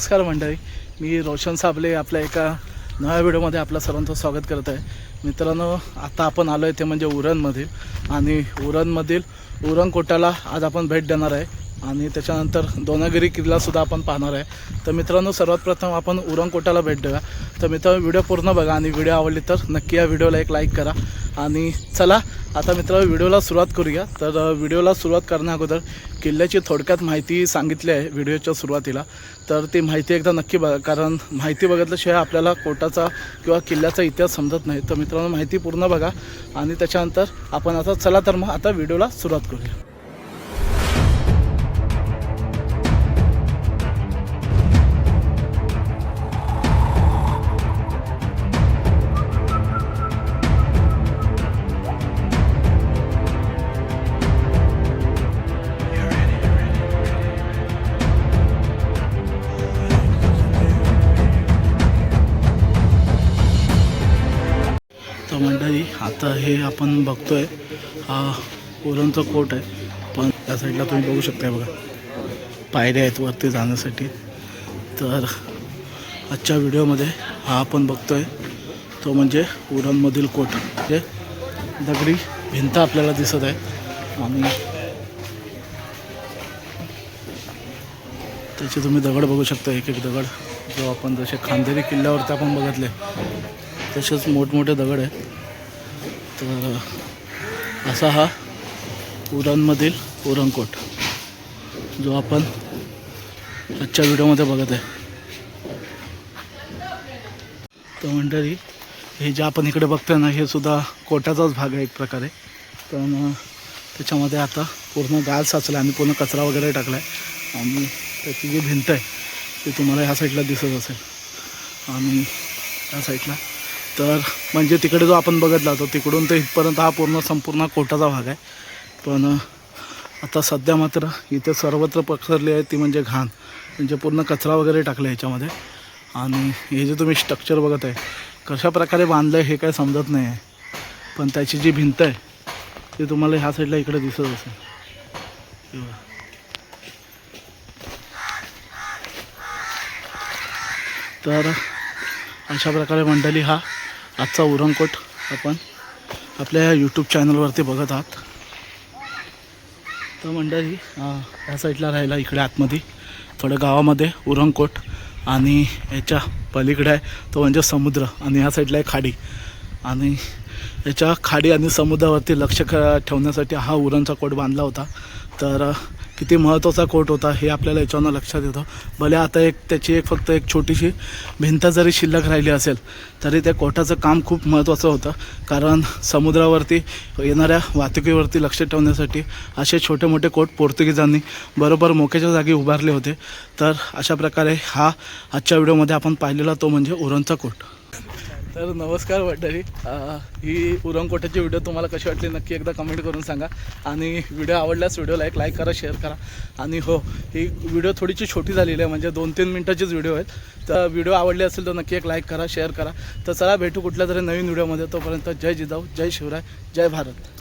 नमस्कार मंडळी. मी रोशन साबले आपल्या एका नव्या व्हिडिओमध्ये आपलं सर्वांचं स्वागत करत आहे. मित्रांनो आता आपण आलो आहे ते म्हणजे उरणमधील आणि उरणमधील उरणकोटाला आज आपण भेट देणार आहे. आणि त्याच्यानंतर दोनागिरी किल्लासुद्धा आपण पाहणार आहे. तर मित्रांनो सर्वात प्रथम आपण उरणकोटाला भेट देऊया. तर मित्रांनो व्हिडिओ पूर्ण बघा आणि व्हिडिओ आवडली तर नक्की या व्हिडिओला एक लाईक करा. आणि चला आता मित्रांनो व्हिडिओला सुरुवात करूया. तर व्हिडिओला सुरुवात करण्या अगोदर किल्ल्याची थोडक्यात माहिती सांगितली आहे व्हिडिओच्या सुरुवातीला. तर ती माहिती एकदा नक्की बघा कारण माहिती बघितल्याशिवाय आपल्याला कोटाचा किंवा किल्ल्याचा इतिहास समजत नाही. तर मित्रांनो माहिती पूर्ण बघा. आणि त्याच्यानंतर आपण आता चला तर मग आता व्हिडिओला सुरुवात करूया तर मंडळी आता हे आपण बघतोय हा उरणचा कोट आहे. पण त्या साईडला तुम्ही बघू शकताय बघा. पायऱ्या आहेत वरती जाण्यासाठी. तर आजच्या व्हिडिओमध्ये हा आपण बघतो आहे तो म्हणजे उरणमधील कोट. जे दगडी भिंत आपल्याला दिसत आहे. आणि त्याचे तुम्ही दगड बघू शकता एक एक दगड. जो आपण जसे खांदेरी किल्ल्यावरती आपण बघितले तसेच मोठमोठे दगड आहेत. तर असा हा उरणमधील उरणकोट जो आपण आजच्या व्हिडिओमध्ये बघत आहे. तर मंडळी हे जे आपण इकडे बघतोय ना हे सुद्धा कोटाचाच भाग आहे एक प्रकारे. पण त्याच्यामध्ये आता पूर्ण गाळ साचला आणि पूर्ण कचरा वगैरे टाकला आहे आणि त्याची जी भिंत आहे ती तुम्हाला ह्या साईडला दिसत असेल. आणि ह्या साईडला तर म्हणजे तिकडे जो आपण बघितला तो तिकडून ते इथपर्यंत हा पूर्ण संपूर्ण कोटाचा भाग आहे. पण आता सध्या मात्र इथे सर्वत्र पसरली आहे ती म्हणजे घाण. म्हणजे पूर्ण कचरा वगैरे टाकला आहे याच्यामध्ये. आणि हे जे तुम्ही स्ट्रक्चर बघत आहे कशा प्रकारे बांधलं आहे हे काय समजत नाही आहे. पण त्याची जी भिंत आहे ती तुम्हाला ह्या साईडला इकडे दिसत असेल. तर अशा प्रकारे मंडळी हा आजचा उरणकोट आपण आपल्या या यूट्यूब चॅनलवरती बघत आहात. तर मंडळी ह्या या साईडला राहिला इकडे आतमध्ये. थोडं गावामध्ये उरंगकोट आणि याच्या पलीकडे आहे तो म्हणजे समुद्र आणि ह्या साईडला आहे खाडी. आणि याच्या खाडी आणि समुद्रावरती लक्ष ठेवण्यासाठी हा उरणचा कोट बांधला होता. तर किती महत्त्वाचा कोट होता हे आपल्याला याच्यावरनं लक्षात येतं. भले आता एक त्याची एक फक्त एक छोटीशी भिंत जरी शिल्लक राहिली असेल तरी त्या कोटाचं काम खूप महत्त्वाचं होतं. कारण समुद्रावरती येणाऱ्या वाहतुकीवरती लक्ष ठेवण्यासाठी असे छोटे मोठे कोट पोर्तुगीजांनी बरोबर मोक्याच्या जागी उभारले होते. तर अशा प्रकारे हा आजच्या व्हिडिओमध्ये आपण पाहिलेला तो म्हणजे उरणचा कोट. तर नमस्कार मंडळी. ही उरणकोटाची व्हिडिओ तुम्हाला कशी वाटली नक्की एकदा कमेंट करून सांगा. आणि व्हिडिओ आवडल्यास व्हिडिओला एक लाईक करा शेअर करा. आणि हो ही व्हिडिओ थोडीशी छोटी झालेली आहे म्हणजे दोन तीन मिनटाचीच व्हिडिओ आहेत. तर व्हिडिओ आवडली असेल तर नक्की एक लाईक करा शेअर करा. तर चला भेटू कुठल्या तरी नवीन व्हिडिओमध्ये तोपर्यंत जय जिजाऊ जय शिवराय जय भारत.